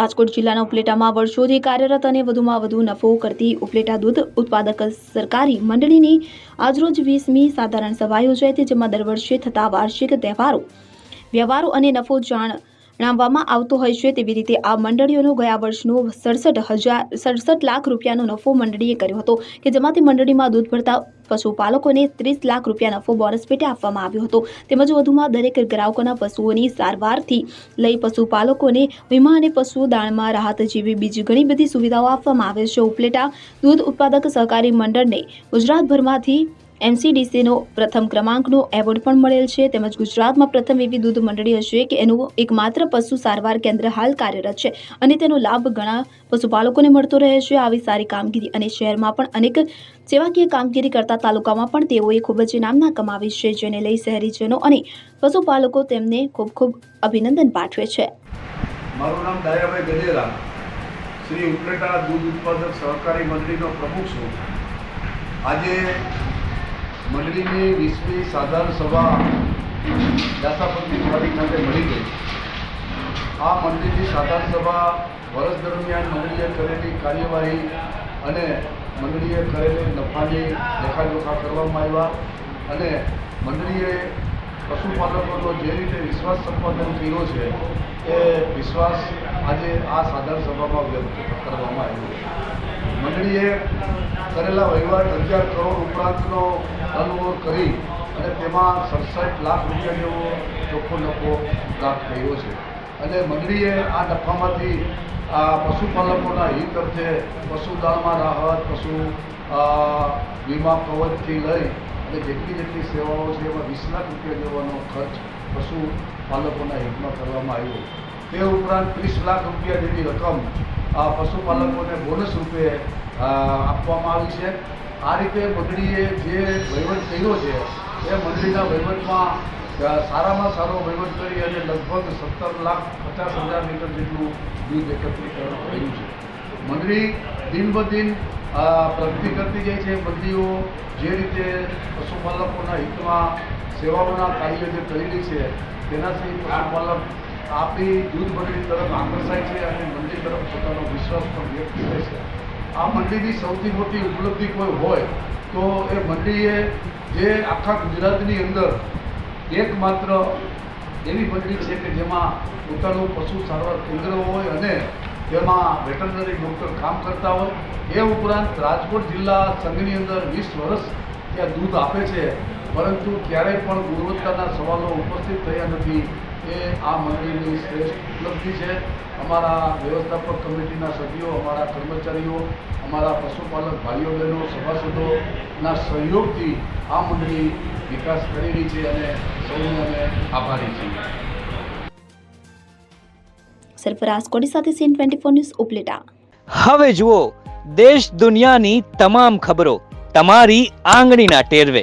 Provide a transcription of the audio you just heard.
રાજકોટ જિલ્લાના ઉપલેટામાં વર્ષોથી કાર્યરત અને વધુમાં વધુ નફો કરતી ઉપલેટા દૂધ ઉત્પાદક સરકારી મંડળીની આજરોજ વીસમી સાધારણ સભા યોજાઈ હતી, જેમાં દર વર્ષે થતા વાર્ષિક તહેવારો, વ્યવહારો અને નફો જણાવવામાં આવતો હોય છે તેવી રીતે આ મંડળીઓનો ગયા વર્ષનો સડસઠ હજાર, સડસઠ લાખ રૂપિયાનો નફો મંડળીએ કર્યો હતો કે જેમાંથી મંડળીમાં દૂધ ભરતા પશુપાલકોને ત્રીસ લાખ રૂપિયા નફો બોનસ પેટે આપવામાં આવ્યો હતો. તેમજ વધુમાં દરેક ગ્રાહકોના પશુઓની સારવારથી લઈ પશુપાલકોને વીમા અને પશુ દાણમાં રાહત જેવી બીજી ઘણી બધી સુવિધાઓ આપવામાં આવે છે. ઉપલેટા દૂધ ઉત્પાદક સહકારી મંડળને ગુજરાતભરમાંથી એમસીડીસીનો પ્રથમ ક્રમાંકનો એવોર્ડ પણ મળેલ છે. તેમજ ગુજરાતમાં પ્રથમ એવી દૂધ મંડળી હશે કે એનું એકમાત્ર પશુ સારવાર કેન્દ્ર હાલ કાર્યરત છે અને તેનો લાભ ઘણા પશુપાલકોને મળતો રહે છે. આવી સારી કામગીરી અને શહેરમાં પણ અનેક સેવાકીય કામગીરી કરતા તાલુકામાં પણ તેઓએ ખૂબ જ નામના કમાવી છે, જેને લઈ શહેરીજનો અને પશુપાલકો તેમને ખૂબ ખૂબ અભિનંદન પાઠવે છે. મારું નામ દયાભાઈ ગજેરા શ્રી ઉપલેટા દૂધ ઉત્પાદક સહકારી મંડળીનો પ્રમુખ છું. આજે મંડળીની વીસમી સાધારણ સભા દાસાપંથી વાડી ખાતે મળી ગઈ. આ મંડળીની સાધારણ સભા વર્ષ દરમિયાન મંડળીએ કરેલી કાર્યવાહી અને મંડળીએ કરેલી નફાની લેખાજોખા કરવામાં આવ્યા અને મંડળીએ પશુપાલકોનો જે રીતે વિશ્વાસ સંપાદન કર્યો છે, એ વિશ્વાસ આજે આ સાધારણ સભામાં વ્યક્ત કરવામાં આવ્યો મંડળીએ કરેલા વહીવટ અગિયાર કરોડ ઉપરાંતનો ટર્નઓવર કરી અને તેમાં સડસઠ લાખ રૂપિયા જેવો ચોખ્ખો નફો પ્રાપ્ત થયો છે. અને મંડળીએ આ નફામાંથી આ પશુપાલકોના હિત અર્થે પશુદાળમાં રાહત, પશુ વીમા કવચથી લઈ અને જેટલી જેટલી સેવાઓ છે એમાં વીસ લાખ રૂપિયા જેવાનો ખર્ચ પશુપાલકોના હિતમાં કરવામાં આવ્યો. તે ઉપરાંત ત્રીસ લાખ રૂપિયા જેવી રકમ પશુપાલકોને બોનસ રૂપે આપવામાં આવી છે. આ રીતે મંડળીએ જે વહીવટ કર્યો છે, એ મંડળીના વહીવટમાં સારામાં સારો વહીવટ કરી અને લગભગ સત્તર લાખ પચાસ હજાર લીટર જેટલું દૂધ એકત્રીકરણ થયું છે. મંડળી દિન બ પ્રગતિ કરતી જાય છે. મંડળીઓ જે રીતે પશુપાલકોના હિતમાં સેવાઓના કાર્ય જે કરેલી છે, તેનાથી પશુપાલક આપણી દૂધ મંડળી તરફ આકર્ષાય છે અને મંડળી તરફ પોતાનો વિશ્વાસ પણ વ્યક્ત કરે છે. આ મંડીની સૌથી મોટી ઉપલબ્ધિ કોઈ હોય તો એ મંડીએ જે આખા ગુજરાતની અંદર એકમાત્ર એવી મંડી છે કે જેમાં પોતાનું પશુ સારવાર કેન્દ્ર હોય અને તેમાં વેટરનરી ડૉક્ટર કામ કરતા હોય. એ ઉપરાંત રાજકોટ જિલ્લા સંઘની અંદર વીસ વર્ષ ત્યાં દૂધ આપે છે. પરંતુ ક્યારેય પણ ગુણવત્તાના સવાલો ઉપસ્થિત થયા નથી. એ આ મંડળીની શ્રેષ્ઠ ઉપલબ્ધિ છે. અમારા વ્યવસ્થાપક કમિટીના સભ્યો અમારા કર્મચારીઓ અમારા પશુપાલક ભાઈઓ બહેનો સભાસદોના સહયોગથી આ મંડળી વિકાસ કરી રહી છે અને સૌને અમે આભારી છીએ. સરફરાઝ કોડી સાથે CN twenty four news Upleta. હવે જુઓ દેશ દુનિયાની તમામ ખબરો તમારી આંગળીના ટેરવે.